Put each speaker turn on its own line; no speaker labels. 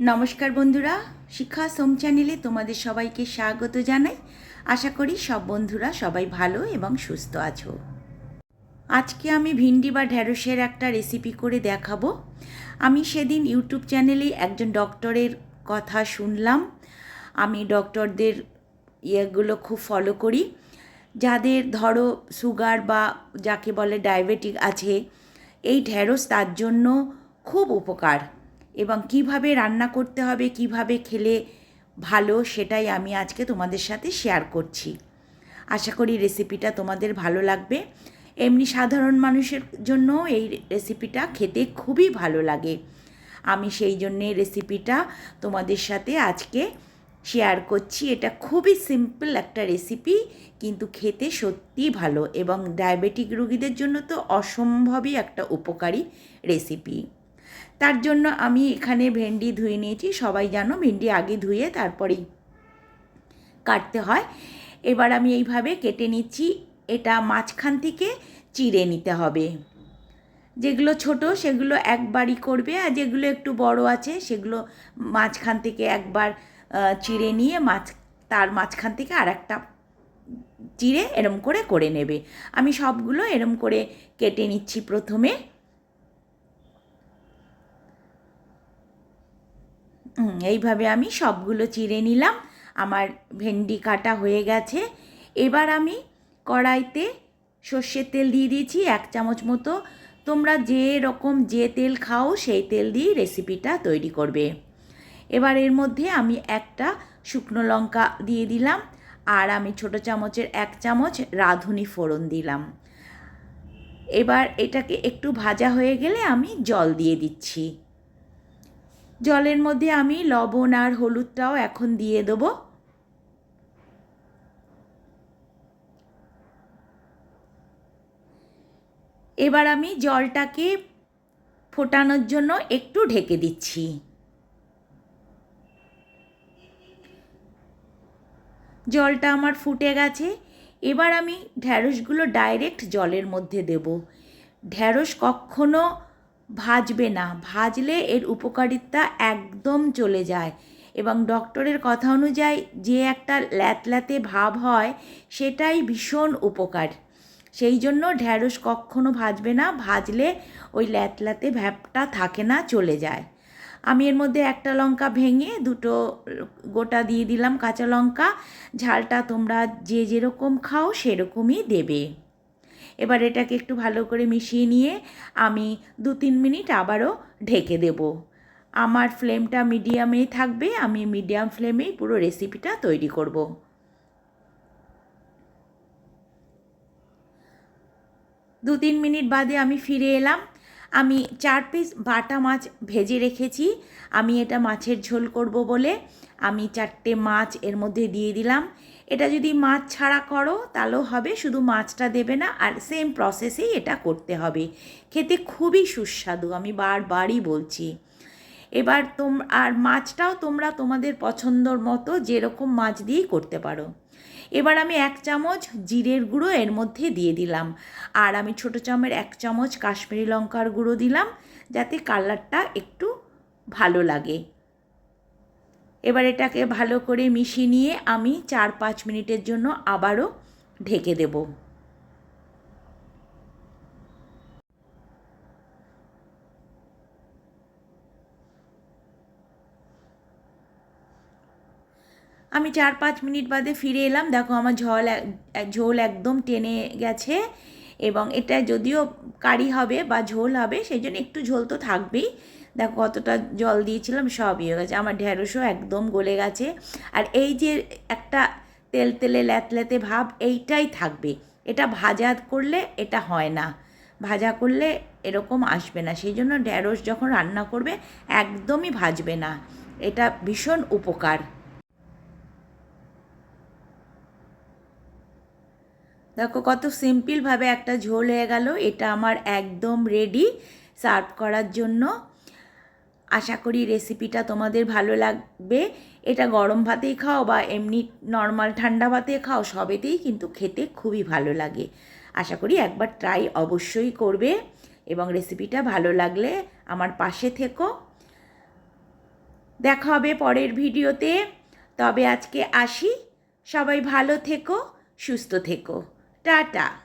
নমস্কার বন্ধুরা শিক্ষা সোম চ্যানেলে তোমাদের সবাইকে স্বাগত জানাই। আশা করি সব বন্ধুরা সবাই ভালো এবং সুস্থ আছো। আজকে আমি ভিন্ডি বা ঢ্যাঁড়সের একটা রেসিপি করে দেখাবো। আমি সেদিন ইউটিউব চ্যানেলে একজন ডক্টরের কথা শুনলাম। আমি ডক্টরদের ইয়েগুলো খুব ফলো করি। যাদের ধরো সুগার বা যাকে বলে ডায়াবেটিক আছে, এই ঢ্যাঁড়স তার জন্য খুব উপকার। এবং কীভাবে রান্না করতে হবে, কীভাবে খেলে ভালো সেটাই আমি আজকে তোমাদের সাথে শেয়ার করছি। আশা করি রেসিপিটা তোমাদের ভালো লাগবে। এমনি সাধারণ মানুষের জন্য এই রেসিপিটা খেতে খুবই ভালো লাগে। আমি সেই জন্যে রেসিপিটা তোমাদের সাথে আজকে শেয়ার করছি। এটা খুবই সিম্পল একটা রেসিপি কিন্তু খেতে সত্যি ভালো এবং ডায়াবেটিক রুগীদের জন্য তো অসম্ভবই একটা উপকারী রেসিপি তার জন্য আমি এখানে ভেন্ডি ধুয়ে নিয়েছি। সবাই জানো ভেন্ডি আগে ধুয়ে তারপরেই কাটতে হয়। এবার আমি এইভাবে কেটে নিচ্ছি। এটা মাঝখান থেকে চিড়ে নিতে হবে। যেগুলো ছোট সেগুলো একবারই করবে আর যেগুলো একটু বড় আছে সেগুলো মাঝখান থেকে একবার চিড়ে নিয়ে মাছ তার মাঝখান থেকে আর একটা চিড়ে এরম করে করে নেবে। আমি সবগুলো এরম করে কেটে নিচ্ছি প্রথমে। এইভাবে আমি সবগুলো চিড়ে নিলাম। আমার ভেন্ডি কাটা হয়ে গেছে। এবার আমি কড়াইতে সর্ষের তেল দিয়ে দিয়েছি, এক চামচ মতো। তোমরা যে রকম যে তেল খাও, সেই তেল দিয়ে রেসিপিটা তৈরি করবে। এবার এর মধ্যে আমি একটা শুকনো লঙ্কা দিয়ে দিলাম আর আমি ছোট চামচের এক চামচ রাঁধুনি ফোড়ন দিলাম। এবার এটাকে একটু ভাজা হয়ে গেলে আমি জল দিয়ে দিচ্ছি। জলের মধ্যে আমি লবণ আর হলুদটাও এখন দিয়ে দেবো। এবার আমি জলটাকে ফোটানোর জন্য একটু ঢেকে দিচ্ছি। জলটা আমার ফুটে গেছে। এবার আমি ঢ্যাঁড়সগুলো ডাইরেক্ট জলের মধ্যে দেব। ঢ্যাঁড়স কখনো ভাজবে না। ভাজলে এর উপকারিতা একদম চলে যায়। এবং ডক্টরের কথা অনুযায়ী যে একটা ল্যাতল্যাতে ভাব হয়, সেটাই ভীষণ উপকার। সেই জন্য ঢ্যাঁড়স কখনো ভাজবে না। ভাজলে ওই ল্যাতলাতে ভ্যাপটা থাকে না, চলে যায়। আমি এর মধ্যে একটা লঙ্কা ভেঙে দুটো গোটা দিয়ে দিলাম কাঁচা লঙ্কা। ঝালটা তোমরা যে যেরকম খাও, সেরকমই দেবে। এবার এটাকে একটু ভালো করে মিশিয়ে নিয়ে আমি দু তিন মিনিট আবারও ঢেকে দেব। আমার ফ্লেমটা মিডিয়ামেই থাকবে, আমি মিডিয়াম ফ্লেমেই পুরো রেসিপিটা তৈরি করব। দু তিন মিনিট বাদে আমি ফিরে এলাম। আমি চার পিস বাটা মাছ ভেজে রেখেছি। আমি এটা মাছের ঝোল করব বলে আমি চারটে মাছ এর মধ্যে দিয়ে দিলাম। এটা যদি মাছ ছাড়া করো, তাহলেও হবে, শুধু মাছটা দেবে না, আর সেম প্রসেসেই এটা করতে হবে। খেতে খুবই সুস্বাদু, আমি বারবারই বলছি। এবার তোম, আর মাছটাও তোমরা তোমাদের পছন্দর মতো যেরকম মাছ দিয়েই করতে পারো। এবার আমি এক চামচ জিরের গুঁড়ো এর মধ্যে দিয়ে দিলাম। আর আমি ছোটো চামচের এক চামচ কাশ্মীরি লঙ্কার গুঁড়ো দিলাম, যাতে কালারটা একটু ভালো লাগে। এবার এটাকে ভালো করে মিশিয়ে নিয়ে আমি চার পাঁচ মিনিটের জন্য আবারও ঢেকে দেবো। আমি চার পাঁচ মিনিট বাদে ফিরে এলাম। দেখো আমার ঝোল ঝোল একদম টেনে গেছে। এবং এটা যদিও কারি হবে বা ঝোল হবে সেই জন্য একটু ঝোল তো থাকবেই। দেখো কতটা জল দিয়েছিলাম সব ইয়ে গেছে। আমার ঢ্যাঁড়সও একদম গলে গেছে। আর এই যে একটা তেল তেলে ল্যাতলেতে ভাব, এইটাই থাকবে। এটা ভাজা করলে এটা হয় না। ভাজা করলে এরকম আসবে না। সেই জন্য ঢ্যাঁড়স যখন রান্না করবে, একদমই ভাজবে না। এটা ভীষণ উপকার। দেখো কত সিম্পলভাবে একটা ঝোল হয়ে গেল। এটা আমার একদম রেডি সার্ভ করার জন্য। আশা করি রেসিপিটা তোমাদের ভালো লাগবে। এটা গরম ভাতেই খাও বা এমনি নর্মাল ঠান্ডা ভাতে খাও, সবেতেই কিন্তু খেতে খুবই ভালো লাগে। আশা করি একবার ট্রাই অবশ্যই করবে এবং রেসিপিটা ভালো লাগলে আমার পাশে থেকো। দেখা হবে পরের ভিডিওতে। তবে আজকে আসি। সবাই ভালো থেকো, সুস্থ থেকো। Da-da.